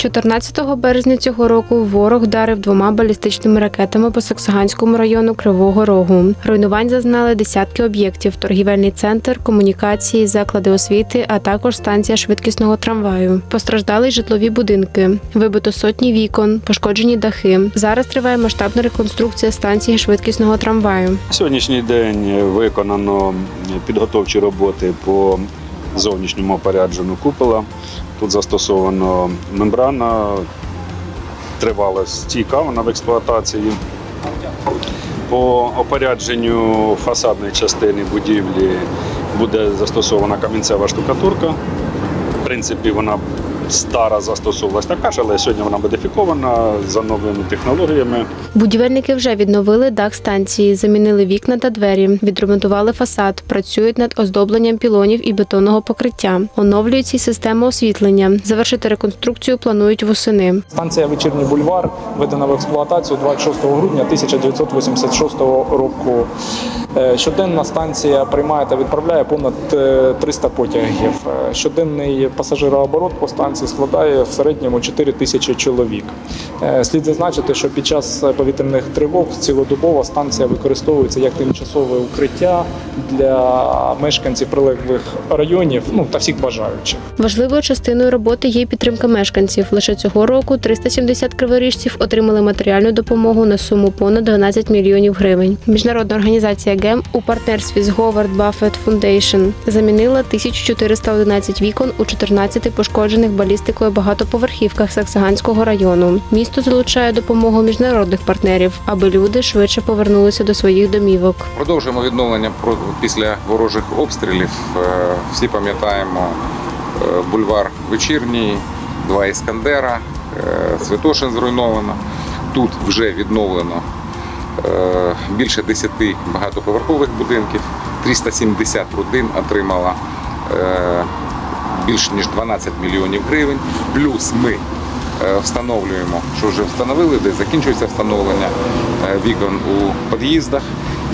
14 березня цього року ворог вдарив двома балістичними ракетами по Саксаганському району Кривого Рогу. Руйнувань зазнали десятки об'єктів: торгівельний центр, комунікації, заклади освіти, а також станція швидкісного трамваю. Постраждали й житлові будинки, вибито сотні вікон, пошкоджені дахи. Зараз триває масштабна реконструкція станції швидкісного трамваю. Сьогоднішній день виконано підготовчі роботи по зовнішньому опорядженню купола. Тут застосовано мембрана, тривала стійка, вона в експлуатації. По опорядженню фасадної частини будівлі буде застосована камінцева штукатурка. В принципі, вона стара застосовувалась така ж, але сьогодні вона модифікована за новими технологіями. Будівельники вже відновили дах станції, замінили вікна та двері, відремонтували фасад, працюють над оздобленням пілонів і бетонного покриття, оновлюють і систему освітлення. Завершити реконструкцію планують восени. Станція Вечірній бульвар введена в експлуатацію 26 грудня 1986 року. Е, Щоденна станція приймає та відправляє понад е, 300 потягів. Е, Щоденний пасажирооборот по станції складає в середньому 4 тисячі чоловік. Е, Слід зазначити, що під час повітряних тривог цілодобово станція використовується як тимчасове укриття для мешканців прилеглих районів ну та всіх бажаючих. Важливою частиною роботи є підтримка мешканців. Лише цього року 370 криворіжців отримали матеріальну допомогу на суму понад 12 мільйонів гривень. Міжнародна організація ГЕМ у партнерстві з Говард Buffett Foundation замінила 1411 вікон у 14 пошкоджених балістикою багатоповерхівках Саксаганського району. Місто залучає допомогу міжнародних партнерів, аби люди швидше повернулися до своїх домівок. Продовжуємо відновлення після ворожих обстрілів. Е, Всі пам'ятаємо е, бульвар Вечірній, два Іскандера, е, Святошин зруйновано. Тут вже відновлено більше 10 багатоповерхових будинків, 370 родин отримала більше ніж 12 мільйонів гривень. Плюс ми е, встановлюємо, що вже встановили, де закінчується встановлення е, вікон у під'їздах.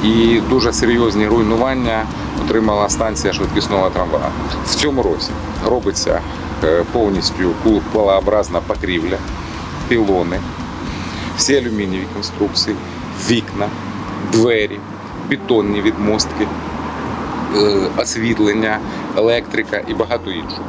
І дуже серйозні руйнування отримала станція швидкісного трамваю. В цьому році робиться е, повністю куполообразна покрівля, пілони, всі алюмінієві конструкції, вікна, двері, бетонні відмостки, освітлення, електрика і багато іншого.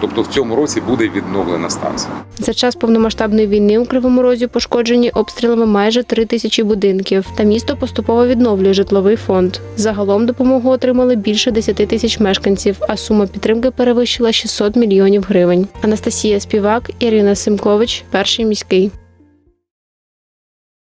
Тобто в цьому році буде відновлена станція. За час повномасштабної війни у Кривому Розі пошкоджені обстрілами майже три тисячі будинків. Та місто поступово відновлює житловий фонд. Загалом допомогу отримали більше 10 тисяч мешканців, а сума підтримки перевищила 600 мільйонів гривень. Анастасія Співак, Ірина Симкович, перший міський.